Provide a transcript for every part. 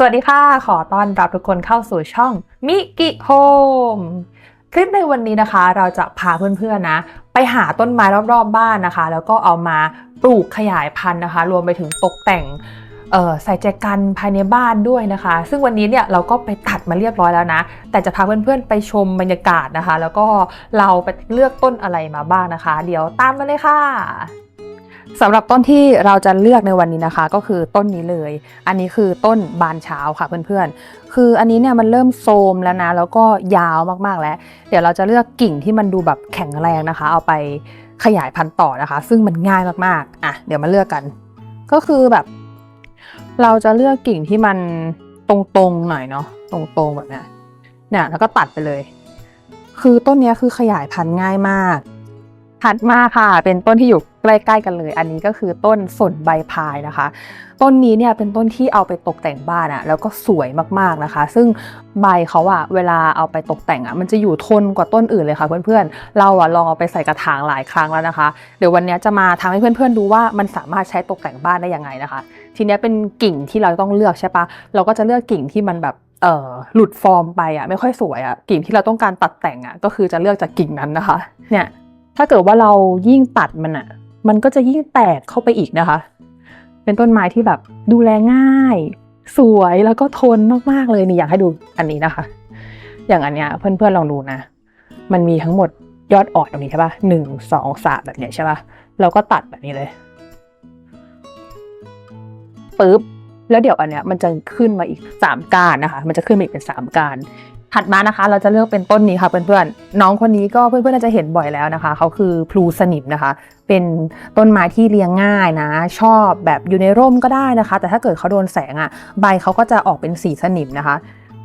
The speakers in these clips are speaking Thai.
สวัสดีค่ะ ขอต้อนรับทุกคนเข้าสู่ช่องมิกิโฮมคลิปในวันนี้นะคะ เราจะพาเพื่อนๆนะ ไปหาต้นไม้รอบๆบ้านนะคะ แล้วก็เอามาปลูกขยายพันธุ์นะคะ รวมไปถึงตกแต่งใส่ใจกันภายในบ้านด้วยนะคะ ซึ่งวันนี้เนี่ยเราก็ไปตัดมาเรียบร้อยแล้วนะ แต่จะพาเพื่อนๆไปชมบรรยากาศนะคะ แล้วก็เราไปเลือกต้นอะไรมาบ้างนะคะ เดี๋ยวตามมาเลยค่ะ สำหรับต้นที่เราจะเลือกในวันนี้นะคะ ก็คือต้นนี้เลย อันนี้คือต้นบานเช้าค่ะเพื่อนๆ คืออันนี้เนี่ยมันเริ่มโทมแล้วนะ แล้วก็ยาวมากๆแล้ว เดี๋ยวเราจะเลือกกิ่งที่มันดูแบบแข็งแรงนะคะ เอาไปขยายพันธุ์ต่อนะคะ ซึ่งมันง่ายมากๆ อะ เดี๋ยวมาเลือกกัน ก็คือแบบ เราจะเลือกกิ่งที่มันตรงๆหน่อยเนาะ ตรงๆแบบนี้เนี่ย แล้วก็ตัดไปเลย คือต้นนี้คือขยายพันธุ์ง่ายมาก ถัดมาค่ะ เป็นต้นที่อยู่ใกล้ๆกันเลย อันนี้ก็คือต้นสนใบพายนะคะ ต้นนี้เนี่ยเป็นต้นที่เอาไปตกแต่งบ้านอะแล้วก็สวยมากๆนะคะ ซึ่งใบเขาอะเวลาเอาไปตกแต่งอะมันจะอยู่ทนกว่าต้นอื่นเลยค่ะเพื่อนๆ เราอะลองเอาไปใส่กระถางหลายครั้งแล้วนะคะ เดี๋ยววันนี้จะมาทำให้เพื่อนๆดูว่ามันสามารถใช้ตกแต่งบ้านได้ยังไงนะคะ ทีนี้เป็นกิ่งที่เราต้องเลือกใช่ปะเราก็จะเลือกกิ่งที่มันแบบเอ่อหลุดฟอร์มไปอะไม่ค่อยสวยอะกิ่งที่เราต้องการตัดแต่งอะก็คือจะเลือกจากกิ่งนั้นนะคะเนี่ย ถ้าเกิดว่าเรายิ่งตัดมันอะมันก็จะยิ่งแตกเข้าไปอีกนะคะ เป็นต้นไม้ที่แบบดูแลง่าย สวยแล้วก็ทนมากๆเลยนี่อยากให้ดูอันนี้นะคะ อย่างอันเนี้ยเพื่อนๆลองดูนะ มันมีทั้งหมดยอดอ่อนตรงนี้ใช่ปะหนึ่งสองสามแบบเนี้ยใช่ปะเราก็ตัดแบบนี้เลยปึ๊บแล้วเดี๋ยวอันเนี้ยมันจะขึ้นมาอีกสามกานนะคะ มันจะขึ้นมาอีกเป็นสามกาน ถัดมานะคะ เราจะเลือกเป็นต้นนี้ค่ะเพื่อนๆน้องคนนี้ก็เพื่อนๆน่าจะเห็นบ่อยแล้วนะคะเขาคือพลูสนิมนะคะ เป็นต้นไม้ที่เลี้ยงง่ายนะ ชอบแบบอยู่ในร่มก็ได้นะคะ แต่ถ้าเกิดเขาโดนแสงอะ่ะ ใบเขาก็จะออกเป็นสีสนิมนะคะ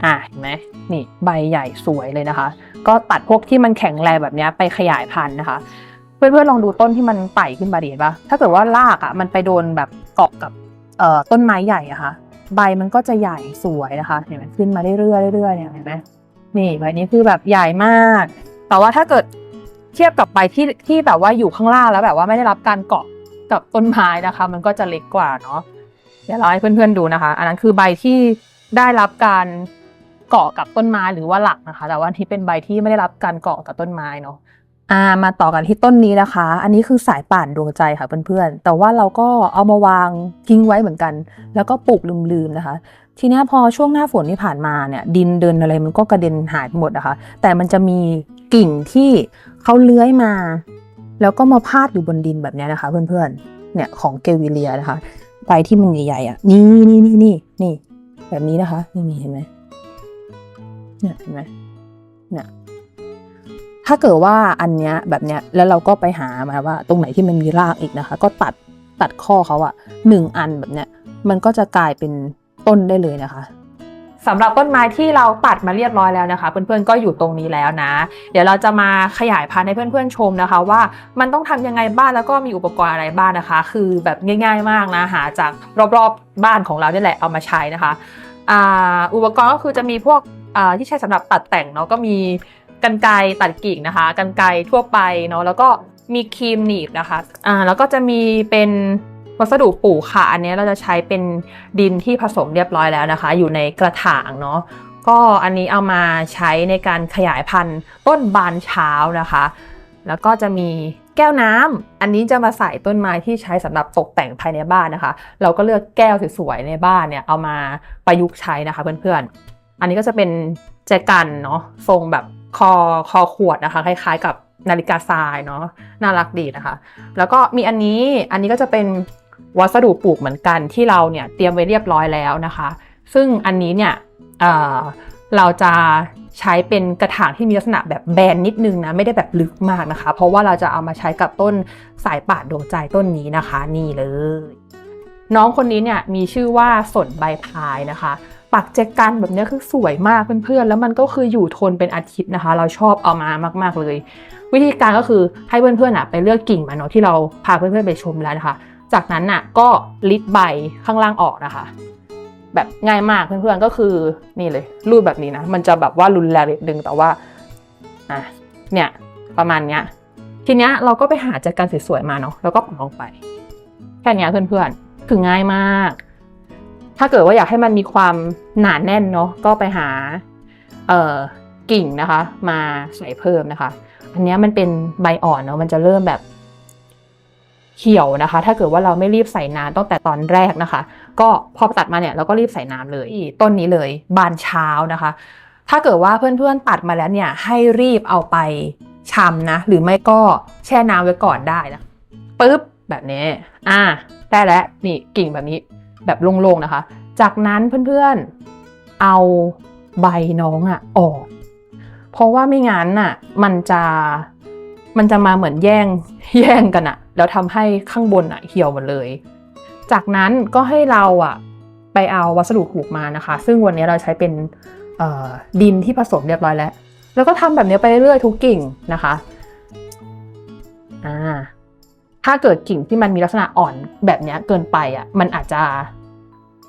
อะเห็นไหมนี่ใบใหญ่สวยเลยนะคะ ก็ตัดพวกที่มันแข็งแรงแบบนี้ไปขยายพันธุ์นะคะ เพื่อนๆลองดูต้นที่มันไต่ขึ้นมาดีเห็นปะถ้าเกิดว่ารากอะ่ะมันไปโดนแบบเกาะกับต้นไม้ใหญ่อะคะ่ะ ใบมันก็จะใหญ่สวยนะคะเห็นไหมขึ้นมาเรื่อยๆเรื่อยๆเนี่ยเห็นไหมนี่ใบนี้คือแบบใหญ่มาก แต่ว่าถ้าเกิดเทียบกับใบที่ที่แบบว่าอยู่ข้างล่างแล้วแบบว่าไม่ได้รับการเกาะกับต้นไม้นะคะ มันก็จะเล็กกว่าเนาะเดี๋ยวเราให้เพื่อนๆดูนะคะ อันนั้นคือใบที่ได้รับการเกาะกับต้นไม้หรือว่าหลักนะคะ แต่ว่าอันที่เป็นใบที่ไม่ได้รับการเกาะกับต้นไม้เนาะ อ่ามาต่อกันที่ต้นนี้นะคะ อันนี้คือสายป่านดวงใจค่ะเพื่อนๆ แต่ว่าเราก็เอามาวางทิ้งไว้เหมือนกัน แล้วก็ปลูกลืมๆนะคะ ทีนี้พอช่วงหน้าฝนที่ผ่านมาเนี่ย ดินเดินอะไรมันก็กระเด็นหายไปหมดนะคะ แต่มันจะมีกิ่งที่เขาเลื้อยมา แล้วก็มาพาดอยู่บนดินแบบนี้นะคะ เพื่อนๆ เนี่ยของเกวิเลียนะคะใบที่มันใหญ่ๆอะ นี่นี่นี่นี่นี่แบบนี้นะคะ นี่นี่เห็นไหมเนี่ยเห็นไหมเนี่ย ถ้าเกิดว่าอันเนี้ยแบบเนี้ยแล้วเราก็ไปหามาว่า ตรงไหนที่มันมีรากอีกนะคะ ก็ตัดตัดข้อเขาอะหนึ่งอันแบบเนี้ยมันก็จะกลายเป็นต้นได้เลยนะคะสำหรับต้นไม้ที่เราตัดมาเรียบร้อยแล้วนะคะ เพื่อนๆก็อยู่ตรงนี้แล้วนะ เดี๋ยวเราจะมาขยายพันธุ์ให้เพื่อนๆชมนะคะ ว่ามันต้องทำยังไงบ้างแล้วก็มีอุปกรณ์อะไรบ้างนะคะ คือแบบง่าย ๆมากนะหาจากรอบๆบ้านของเราเนี่ยแหละเอามาใช้นะคะอ,อุปกรณ์ก็คือจะมีพวกที่ใช้สำหรับตัดแต่งเนาะก็มี กันไกตัดกิ่งนะคะกันไกทั่วไปเนาะแล้วก็มีครีมหนีบนะคะอ่าแล้วก็จะมีเป็นวัสดุปลูกค่ะ อันนี้เราจะใช้เป็นดินที่ผสมเรียบร้อยแล้วนะคะ อยู่ในกระถางเนาะก็อันนี้เอามาใช้ในการขยายพันธุ์ต้นบานเช้านะคะ แล้วก็จะมีแก้วน้ำอันนี้จะมาใส่ต้นไม้ที่ใช้สำหรับตกแต่งภายในบ้านนะคะ เราก็เลือกแก้วสวยๆในบ้านเนี่ยเอามาประยุกต์ใช้นะคะเพื่อนๆ อันนี้ก็จะเป็นแจกันเนาะทรงแบบ คอคอขวดนะคะ คล้ายๆ กับนาฬิกาทรายเนาะน่ารักดีนะคะ แล้วก็มีอันนี้อันนี้ก็จะเป็นวัสดุปลูกเหมือนกันที่เราเนี่ยเตรียมไว้เรียบร้อยแล้วนะคะ ซึ่งอันนี้เนี่ยเเราจะใช้เป็นกระถางที่มีลักษณะแบบแบนนิดนึงนะ ไม่ได้แบบลึกมากนะคะ เพราะว่าเราจะเอามาใช้กับต้นสายป่านดวงใจต้นนี้นะคะ นี่เลย น้องคนนี้เนี่ยมีชื่อว่าสนใบพายนะคะ ปักแจกันแบบนี้คือสวยมากเพื่อนๆ แล้วมันก็คืออยู่ทนเป็นอาทิตย์นะคะ เราชอบเอามามากๆเลย วิธีการก็คือให้เพื่อนๆอะไปเลือกกิ่งมาเนาะที่เราพาเพื่อนๆไปชมแล้วนะคะ จากนั้นน่ะก็ลิดใบข้างล่างออกนะคะ แบบง่ายมากเพื่อนๆก็คือนี่เลยรูดแบบนี้นะมันจะแบบว่ารุนแรงนิดนึงแต่ว่าอะเนี่ยประมาณเนี้ยทีเนี้ยเราก็ไปหาแจกันสวยๆมาเนาะแล้วก็ปักลงไปแค่นี้เพื่อนๆคือง่ายมาก ถ้าเกิดว่าอยากให้มันมีความหนาแน่นเนาะก็ไปหาเอ่อกิ่งนะคะ มาใส่เพิ่มนะคะ อันนี้มันเป็นใบอ่อนเนาะมันจะเริ่มแบบเขียวนะคะ ถ้าเกิดว่าเราไม่รีบใส่น้ำตั้งแต่ตอนแรกนะคะ ก็พอตัดมาเนี่ยเราก็รีบใส่น้ำเลยต้นนี้เลย บานเช้านะคะ ถ้าเกิดว่าเพื่อนๆตัดมาแล้วเนี่ย ให้รีบเอาไปชำนะ หรือไม่ก็แช่น้ำไว้ก่อนได้นะปึ๊บแบบนี้ อ่าได้แล้วนี่กิ่งแบบนี้ แบบโล่งๆนะคะ จากนั้นเพื่อนๆเอาใบน้องอะออก เพราะว่าไม่งั้นน่ะมันจะมันจะมาเหมือนแย่งแย่งกันอะแล้วทำให้ข้างบนอะเหี่ยวหมดเลย จากนั้นก็ให้เราอะไปเอาวัสดุปลูกมานะคะ ซึ่งวันนี้เราใช้เป็นดินที่ผสมเรียบร้อยแล้ว แล้วก็ทำแบบนี้ไปเรื่อยๆทุกกิ่งนะคะอ่า ถ้าเกิดกิ่งที่มันมีลักษณะอ่อนแบบนี้เกินไปอะมันอาจจะ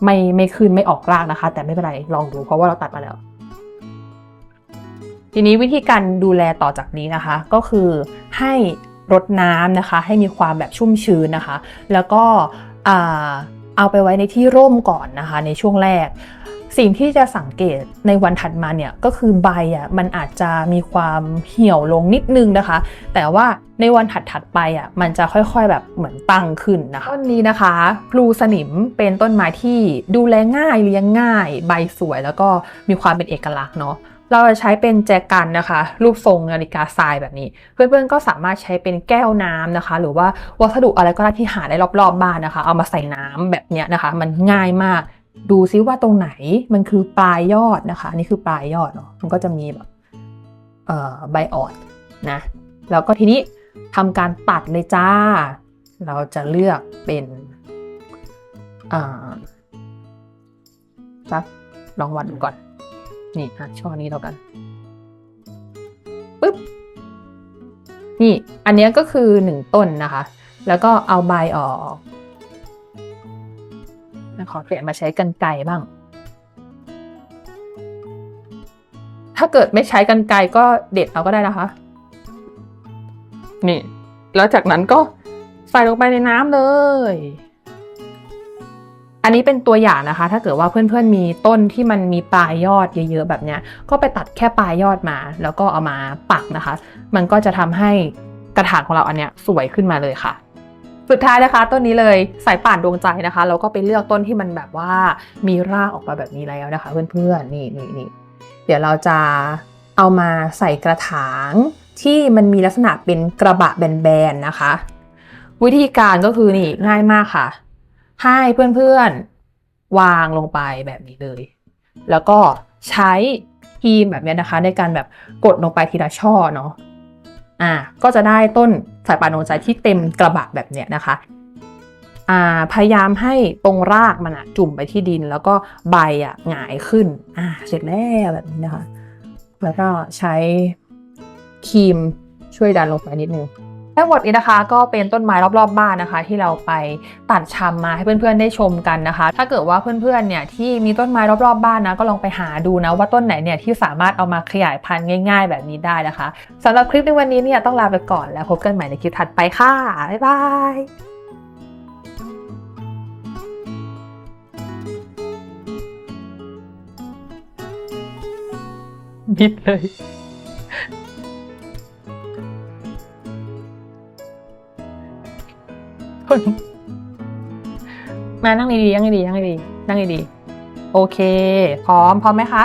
ไม่ไม่ขึ้นไม่ออกรากนะคะ แต่ไม่เป็นไรลองดูเพราะว่าเราตัดมาแล้ว ทีนี้วิธีการดูแลต่อจากนี้นะคะ ก็คือให้รดน้ำนะคะ ให้มีความแบบชุ่มชื้นนะคะ แล้วก็อ่า เอาไปไว้ในที่ร่มก่อนนะคะในช่วงแรก สิ่งที่จะสังเกตในวันถัดมาเนี่ยก็คือใบอะมันอาจจะมีความเหี่ยวลงนิดนึงนะคะ แต่ว่าในวันถัดๆไปอะมันจะค่อยๆแบบเหมือนตั้งขึ้นนะคะต้นนี้นะคะพลูสนิมเป็นต้นไม้ที่ดูแลง่ายเลี้ยงง่าย ใบสวยแล้วก็มีความเป็นเอกลักษณ์เนาะ เราจะใช้เป็นแจกันนะคะ รูปทรงนาฬิกาทรายแบบนี้ เพื่อนๆก็สามารถใช้เป็นแก้วน้ำนะคะ หรือว่าวัสดุอะไรก็ได้ที่หาได้รอบๆบ้านนะคะ เอามาใส่น้ำแบบเนี้ยนะคะ มันง่ายมาก ดูซิว่าตรงไหนมันคือปลายยอดนะคะนี่คือปลายยอดเนาะมันก็จะมีแบบเอ่อใบอ่อนนะแล้วก็ทีนี้ทำการตัดเลยจ้า เราจะเลือกเป็นอ่าสักลองวัดดูก่อน นี่อะช่อนี้แล้วกันปึ๊บนี่ อันนี้ก็คือหนึ่งต้นนะคะ แล้วก็เอาใบออกขอเปลี่ยนมาใช้กันไกบ้าง ถ้าเกิดไม่ใช้กันไกก็เด็ดเอาก็ได้นะคะ นี่ แล้วจากนั้นก็ใส่ลงไปในน้ำเลย อันนี้เป็นตัวอย่างนะคะ ถ้าเกิดว่าเพื่อนๆมีต้นที่มันมีปลายยอดเยอะๆแบบเนี้ย ก็ไปตัดแค่ปลายยอดมา แล้วก็เอามาปักนะคะ มันก็จะทำให้กระถางของเราอันเนี้ยสวยขึ้นมาเลยค่ะ สุดท้ายนะคะ ต้นนี้เลยสายป่านดวงใจนะคะ เราก็ไปเลือกต้นที่มันแบบว่ามีรากออกมาแบบนี้แล้วนะคะ เพื่อนๆนี่นี่นี่เดี๋ยวเราจะเอามาใส่กระถางที่มันมีลักษณะเป็นกระบะแบนๆนะคะ วิธีการก็คือนี่ง่ายมากค่ะ ให้เพื่อนๆวางลงไปแบบนี้เลย แล้วก็ใช้ครีมแบบนี้นะคะ ในการแบบกดลงไปทีละช่อเนาะอ่าก็จะได้ต้นสายป่านดวงใจที่เต็มกระบะแบบเนี้ยนะคะอ่าพยายามให้ตรงรากมันอะจุ่มไปที่ดิน แล้วก็ใบอะหงายขึ้นอ่าเสร็จแล้วแบบนี้นะคะ แล้วก็ใช้ครีมช่วยดันลงไปนิดนึง ทั้งหมดนี้นะคะก็เป็นต้นไม้รอบๆบบ้านนะคะ ที่เราไปตัดชำมาให้เพื่อนๆได้ชมกันนะคะ ถ้าเกิดว่าเพื่อนๆเนี่ยที่มีต้นไม้รอบๆบบ้านนะก็ลองไปหาดูนะว่าต้นไหนเนี่ยที่สามารถเอามาขยายพันธุ์ง่าย ๆ แบบนี้ได้นะคะสำหรับคลิปในวันนี้เนี่ยต้องลาไปก่อนแล้วพบกันใหม่ในคลิปถัดไปค่ะบ๊ายบายมิดเลย มานั่งดีๆนั่งดีๆนั่งดีๆนั่งดีๆโอเค พร้อม พร้อมไหมคะ